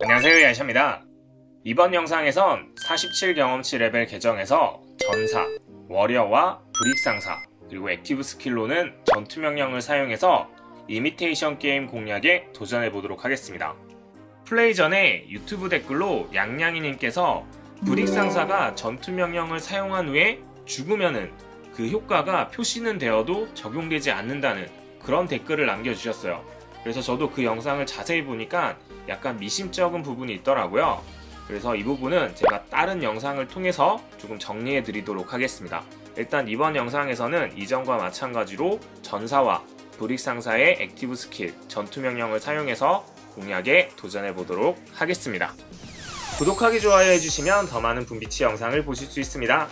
안녕하세요 야샤입니다 이번 영상에선 47 경험치 레벨 계정에서 전사, 워리어와 불익상사 그리고 액티브 스킬로는 전투 명령을 사용해서 이미테이션 게임 공략에 도전해 보도록 하겠습니다 플레이 전에 유튜브 댓글로 양양이님께서 불익상사가 전투 명령을 사용한 후에 죽으면은 그 효과가 표시는 되어도 적용되지 않는다는 그런 댓글을 남겨주셨어요. 그래서 저도 그 영상을 자세히 보니까 약간 미심쩍은 부분이 있더라고요. 그래서 이 부분은 제가 다른 영상을 통해서 조금 정리해 드리도록 하겠습니다. 일단 이번 영상에서는 이전과 마찬가지로 전사와 불익상사의 액티브 스킬, 전투 명령을 사용해서 공략에 도전해 보도록 하겠습니다. 구독하기 좋아요 해주시면 더 많은 분비치 영상을 보실 수 있습니다.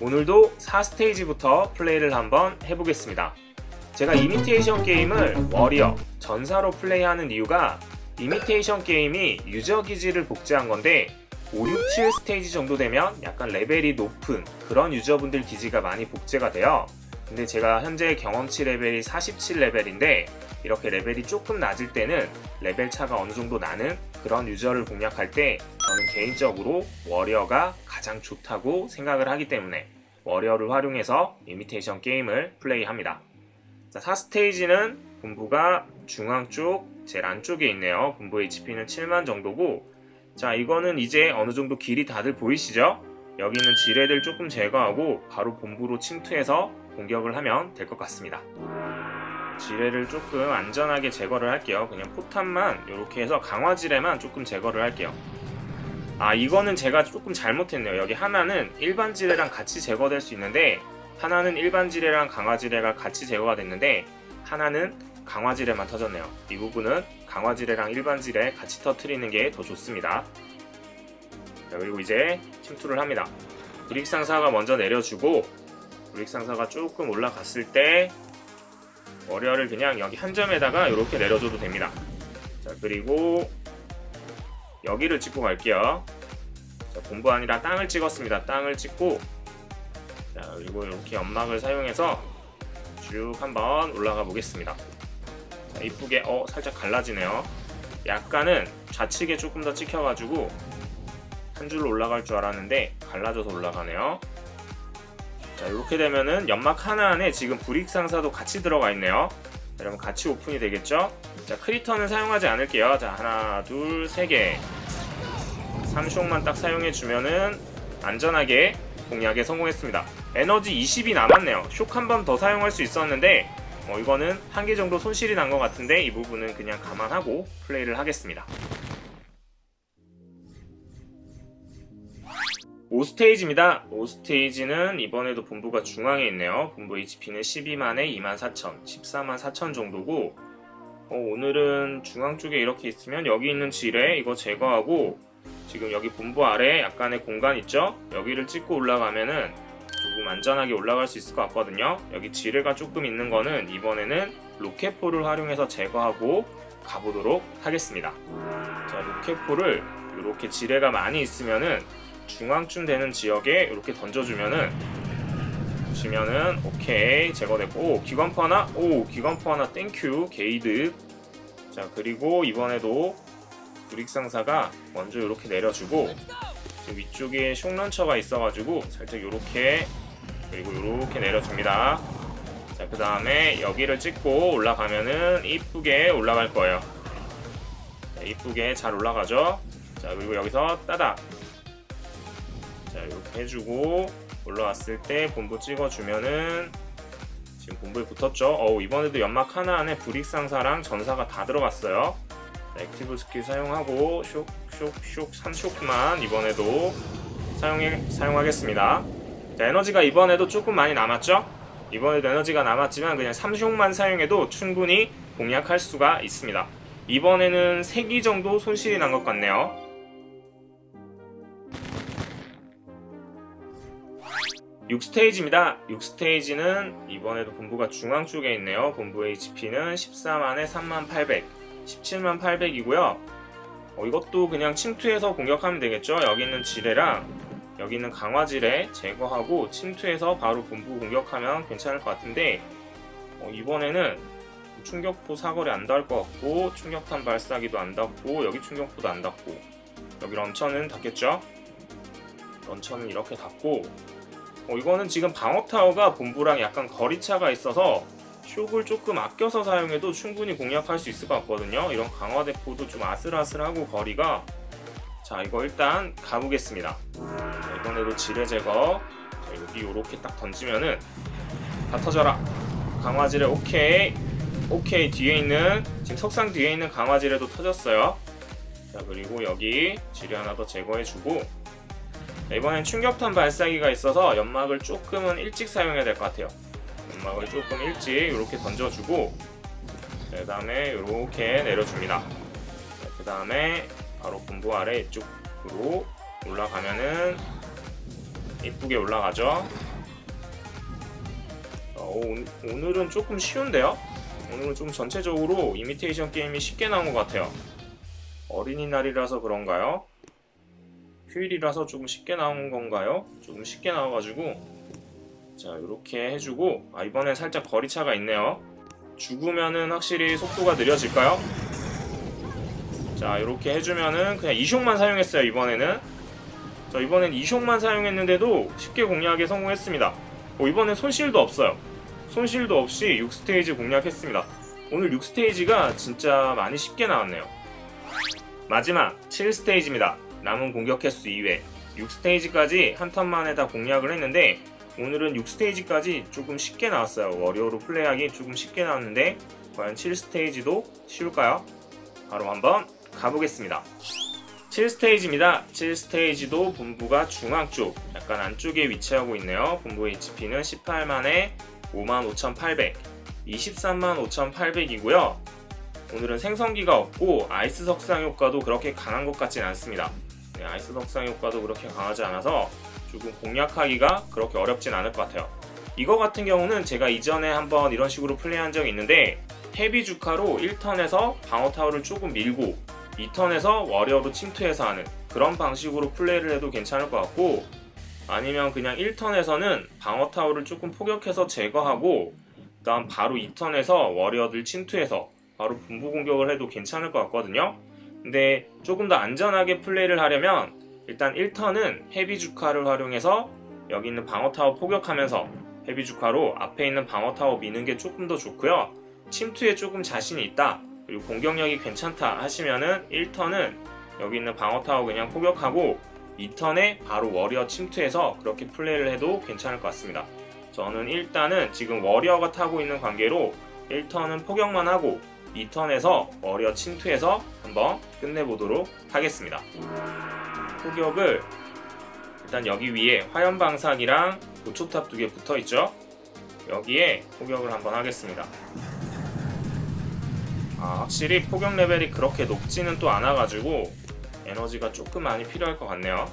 오늘도 4스테이지부터 플레이를 한번 해보겠습니다. 제가 이미테이션 게임을 워리어, 전사로 플레이하는 이유가 이미테이션 게임이 유저 기지를 복제한 건데 5, 6, 7 스테이지 정도 되면 약간 레벨이 높은 그런 유저분들 기지가 많이 복제가 돼요. 근데 제가 현재 경험치 레벨이 47레벨인데 이렇게 레벨이 조금 낮을 때는 레벨 차가 어느 정도 나는 그런 유저를 공략할 때 저는 개인적으로 워리어가 가장 좋다고 생각을 하기 때문에 워리어를 활용해서 이미테이션 게임을 플레이합니다. 자, 4스테이지는 분부가 중앙 쪽 제일 안쪽에 있네요. 분부 HP는 7만 정도고 자 이거는 이제 어느 정도 길이 다들 보이시죠? 여기 있는 지뢰들 조금 제거하고 바로 본부로 침투해서 공격을 하면 될 것 같습니다. 지뢰를 조금 안전하게 제거를 할게요. 그냥 포탄만 이렇게 해서 강화 지뢰만 조금 제거를 할게요. 아 이거는 제가 조금 잘못했네요. 여기 하나는 일반 지뢰랑 같이 제거될 수 있는데 하나는 일반 지뢰랑 강화 지뢰가 같이 제거가 됐는데 하나는 강화 지뢰만 터졌네요. 이 부분은 강화 지뢰랑 일반 지뢰 같이 터트리는 게 더 좋습니다. 자, 그리고 이제 침투를 합니다. 브릭 상사가 먼저 내려주고 브릭 상사가 조금 올라갔을 때 월요를 그냥 여기 한 점에다가 이렇게 내려줘도 됩니다. 자 그리고 여기를 찍고 갈게요. 자, 본부 아니라 땅을 찍었습니다. 땅을 찍고 자 그리고 이렇게 연막을 사용해서 쭉 한번 올라가 보겠습니다. 자, 이쁘게 어 살짝 갈라지네요. 약간은 좌측에 조금 더 찍혀가지고 한 줄로 올라갈 줄 알았는데 갈라져서 올라가네요. 자 이렇게 되면은 연막 하나 안에 지금 브릭 상사도 같이 들어가 있네요. 자, 여러분 같이 오픈이 되겠죠? 자 크리터는 사용하지 않을게요. 자 하나 둘 세개 3숑만 딱 사용해 주면은 안전하게 공략에 성공했습니다. 에너지 20이 남았네요. 쇽한번 더 사용할 수 있었는데 어, 이거는 한 개 정도 손실이 난 것 같은데 이 부분은 그냥 감안하고 플레이를 하겠습니다. 5스테이지입니다. 5스테이지는 이번에도 본부가 중앙에 있네요. 본부 HP는 12만에 24,000, 14만 4천 정도고 어, 오늘은 중앙 쪽에 이렇게 있으면 여기 있는 지뢰 이거 제거하고 지금 여기 본부 아래 약간의 공간 있죠? 여기를 찍고 올라가면은 조금 안전하게 올라갈 수 있을 것 같거든요. 여기 지뢰가 조금 있는 거는 이번에는 로켓포를 활용해서 제거하고 가보도록 하겠습니다. 자, 로켓포를 이렇게 지뢰가 많이 있으면은 중앙쯤 되는 지역에 이렇게 던져주면은 보시면은 오케이 제거됐고 오, 기관포 하나 오 기관포 하나 땡큐 게이드 자 그리고 이번에도 브릭상사가 먼저 이렇게 내려주고 위쪽에 숑런처가 있어가지고 살짝 이렇게 그리고 이렇게 내려줍니다. 자 그 다음에 여기를 찍고 올라가면은 이쁘게 올라갈 거예요. 자, 이쁘게 잘 올라가죠? 자 그리고 여기서 따닥 자 이렇게 해주고 올라왔을 때 본부 찍어주면은 지금 본부에 붙었죠? 어우 이번에도 연막 하나 안에 불익상사랑 전사가 다 들어갔어요. 자, 액티브 스킬 사용하고 쇽 쇽쇽 3쇽만 이번에도 사용해, 사용하겠습니다 자, 에너지가 이번에도 조금 많이 남았죠 이번에도 에너지가 남았지만 그냥 3쇽만 사용해도 충분히 공략할 수가 있습니다 이번에는 3기 정도 손실이 난 것 같네요 6스테이지입니다. 6스테이지는 이번에도 본부가 중앙 쪽에 있네요. 본부 HP는 14만에 3만 800, 17만 800이고요. 어, 이것도 그냥 침투해서 공격하면 되겠죠. 여기 있는 지뢰랑 여기 있는 강화 지뢰 제거하고 침투해서 바로 본부 공격하면 괜찮을 것 같은데 어, 이번에는 충격포 사거리 안 닿을 것 같고 충격탄 발사기도 안 닿고 여기 충격포도 안 닿고 여기 런처는 닿겠죠? 런처는 이렇게 닿고 어, 이거는 지금 방어타워가 본부랑 약간 거리차가 있어서 쇽을 조금 아껴서 사용해도 충분히 공략할 수 있을 것 같거든요. 이런 강화대포도 좀 아슬아슬하고 거리가 자 이거 일단 가보겠습니다. 자, 이번에도 지뢰 제거. 자, 여기 요렇게 딱 던지면은 다 터져라. 강화지뢰 오케이. 오케이 뒤에 있는 지금 석상 뒤에 있는 강화지뢰도 터졌어요. 자 그리고 여기 지뢰 하나 더 제거해주고. 자, 이번엔 충격탄 발사기가 있어서 연막을 조금은 일찍 사용해야 될 것 같아요 연막을 조금 일찍 이렇게 던져주고 그 다음에 이렇게 내려줍니다 그 다음에 바로 본부 아래 이쪽으로 올라가면은 이쁘게 올라가죠 어, 오늘은 조금 쉬운데요? 오늘은 좀 전체적으로 이미테이션 게임이 쉽게 나온 것 같아요 어린이날이라서 그런가요? 휴일이라서 조금 쉽게 나온 건가요? 조금 쉽게 나와가지고 자 이렇게 해주고 아 이번엔 살짝 거리차가 있네요. 죽으면은 확실히 속도가 느려질까요? 자 이렇게 해주면은 그냥 이숑만 사용했어요 이번에는. 자 이번엔 이숑만 사용했는데도 쉽게 공략에 성공했습니다. 어, 이번엔 손실도 없어요. 손실도 없이 6스테이지 공략했습니다. 오늘 6스테이지가 진짜 많이 쉽게 나왔네요. 마지막 7스테이지입니다. 남은 공격 횟수 2회 6스테이지까지 한 턴 만에 다 공략을 했는데 오늘은 6스테이지까지 조금 쉽게 나왔어요. 워리어로 플레이하기 조금 쉽게 나왔는데 과연 7스테이지도 쉬울까요? 바로 한번 가보겠습니다. 7스테이지입니다. 7스테이지도 본부가 중앙 쪽 약간 안쪽에 위치하고 있네요. 본부 HP는 18만에 55,800 23만5,800이고요. 오늘은 생성기가 없고 아이스 석상 효과도 그렇게 강한 것 같진 않습니다. 네, 아이스 석상 효과도 그렇게 강하지 않아서 조금 공략하기가 그렇게 어렵진 않을 것 같아요. 이거 같은 경우는 제가 이전에 한번 이런 식으로 플레이한 적이 있는데 헤비 주카로 1턴에서 방어 타워를 조금 밀고 2턴에서 워리어로 침투해서 하는 그런 방식으로 플레이를 해도 괜찮을 것 같고 아니면 그냥 1턴에서는 방어 타워를 조금 포격해서 제거하고 그 다음 바로 2턴에서 워리어들 침투해서 바로 분부 공격을 해도 괜찮을 것 같거든요. 근데 조금 더 안전하게 플레이를 하려면 일단 1턴은 헤비 주카를 활용해서 여기 있는 방어 타워 포격하면서 헤비 주카로 앞에 있는 방어 타워 미는 게 조금 더 좋고요 침투에 조금 자신이 있다 그리고 공격력이 괜찮다 하시면은 1턴은 여기 있는 방어 타워 그냥 포격하고 2턴에 바로 워리어 침투해서 그렇게 플레이를 해도 괜찮을 것 같습니다. 저는 일단은 지금 워리어가 타고 있는 관계로 1턴은 포격만 하고 2턴에서 워리어 침투해서 한번 끝내보도록 하겠습니다. 포격을 일단 여기 위에 화염방사기랑 고초탑 두 개 붙어있죠? 여기에 포격을 한번 하겠습니다. 아, 확실히 포격 레벨이 그렇게 높지는 또 않아가지고 에너지가 조금 많이 필요할 것 같네요.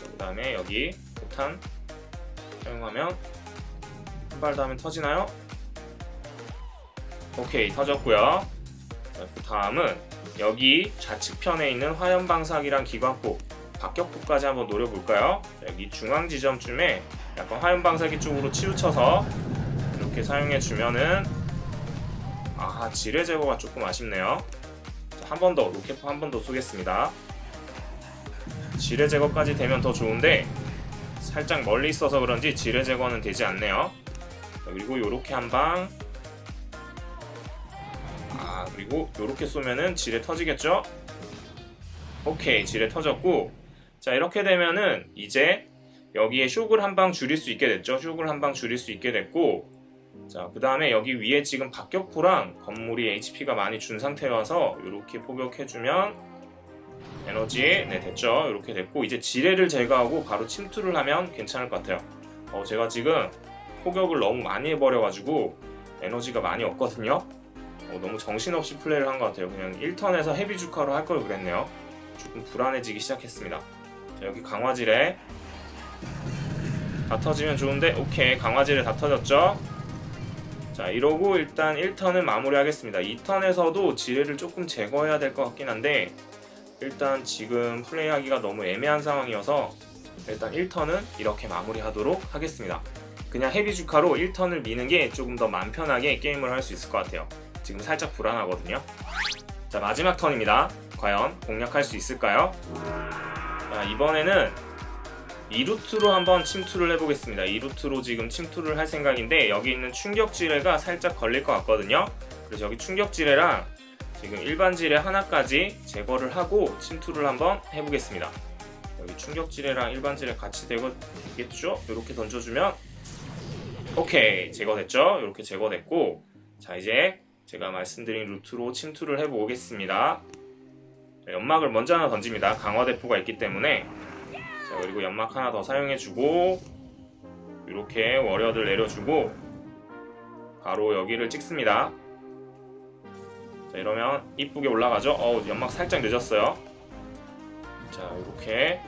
그 다음에 여기 폭탄 사용하면 한 발 더 하면 터지나요? 오케이 터졌고요. 그 다음은 여기 좌측편에 있는 화염방사기랑 기관포 박격포까지 한번 노려볼까요? 여기 중앙 지점쯤에 약간 화염방사기 쪽으로 치우쳐서 이렇게 사용해주면은 아 지뢰 제거가 조금 아쉽네요. 한 번 더 로켓포 한 번 더 쏘겠습니다. 지뢰 제거까지 되면 더 좋은데 살짝 멀리 있어서 그런지 지뢰 제거는 되지 않네요. 그리고 요렇게 한방. 아 그리고 요렇게 쏘면은 지뢰 터지겠죠? 오케이 지뢰 터졌고 자 이렇게 되면은 이제 여기에 쇽을 한 방 줄일 수 있게 됐죠. 쇽을 한 방 줄일 수 있게 됐고 자, 그 다음에 여기 위에 지금 박격포랑 건물이 HP가 많이 준 상태여서 이렇게 포격해주면 에너지 네 됐죠. 이렇게 됐고 이제 지뢰를 제거하고 바로 침투를 하면 괜찮을 것 같아요. 어, 제가 지금 포격을 너무 많이 해버려가지고 에너지가 많이 없거든요. 어, 너무 정신없이 플레이를 한 것 같아요. 그냥 1턴에서 헤비 주카로 할 걸 그랬네요. 조금 불안해지기 시작했습니다 자, 여기 강화지뢰 다 터지면 좋은데 오케이 강화지뢰 다 터졌죠 자 이러고 일단 1턴은 마무리하겠습니다 2턴에서도 지뢰를 조금 제거해야 될 것 같긴 한데 일단 지금 플레이하기가 너무 애매한 상황이어서 일단 1턴은 이렇게 마무리하도록 하겠습니다 그냥 헤비 주카로 1턴을 미는 게 조금 더 맘 편하게 게임을 할 수 있을 것 같아요 지금 살짝 불안하거든요. 자 마지막 턴입니다. 과연 공략할 수 있을까요? 자 이번에는 이 루트로 한번 침투를 해보겠습니다. 이 루트로 지금 침투를 할 생각인데 여기 있는 충격지뢰가 살짝 걸릴 것 같거든요. 그래서 여기 충격지뢰랑 지금 일반 지뢰 하나까지 제거를 하고 침투를 한번 해보겠습니다. 여기 충격지뢰랑 일반 지뢰 같이 되겠죠? 이렇게 던져주면 오케이 제거됐죠? 이렇게 제거됐고 자 이제 제가 말씀드린 루트로 침투를 해보겠습니다. 자, 연막을 먼저 하나 던집니다. 강화 대포가 있기 때문에 자 그리고 연막 하나 더 사용해주고 이렇게 워리어들 내려주고 바로 여기를 찍습니다. 자 이러면 이쁘게 올라가죠. 어우 연막 살짝 늦었어요. 자 이렇게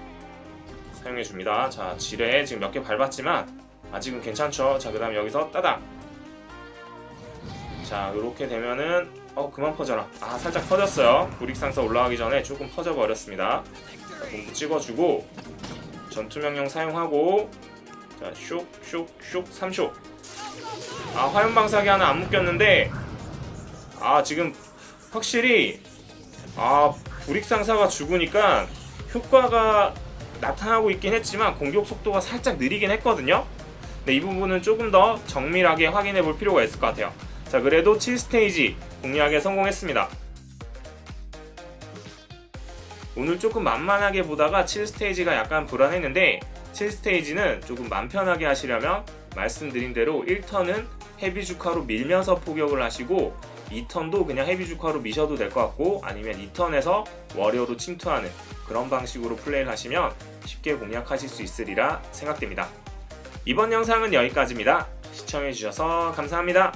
사용해줍니다. 자 지뢰 지금 몇 개 밟았지만 아직은 괜찮죠. 자 그 다음 여기서 따닥. 자 이렇게 되면은 어 그만 퍼져라. 아 살짝 퍼졌어요. 불익상사 올라가기 전에 조금 퍼져 버렸습니다. 자, 공부 찍어주고 전투 명령 사용하고 자 쇽쇽쇽 3쇽. 아 화염 방사기 하나 안 묶였는데 아 지금 확실히 아 불익상사가 죽으니까 효과가 나타나고 있긴 했지만 공격 속도가 살짝 느리긴 했거든요. 근데 이 부분은 조금 더 정밀하게 확인해 볼 필요가 있을 것 같아요. 자, 그래도 7스테이지 공략에 성공했습니다. 오늘 조금 만만하게 보다가 7스테이지가 약간 불안했는데 7스테이지는 조금 맘 편하게 하시려면 말씀드린 대로 1턴은 헤비 주카로 밀면서 포격을 하시고 2턴도 그냥 헤비 주카로 미셔도 될 것 같고 아니면 2턴에서 워리어로 침투하는 그런 방식으로 플레이를 하시면 쉽게 공략하실 수 있으리라 생각됩니다. 이번 영상은 여기까지입니다. 시청해주셔서 감사합니다.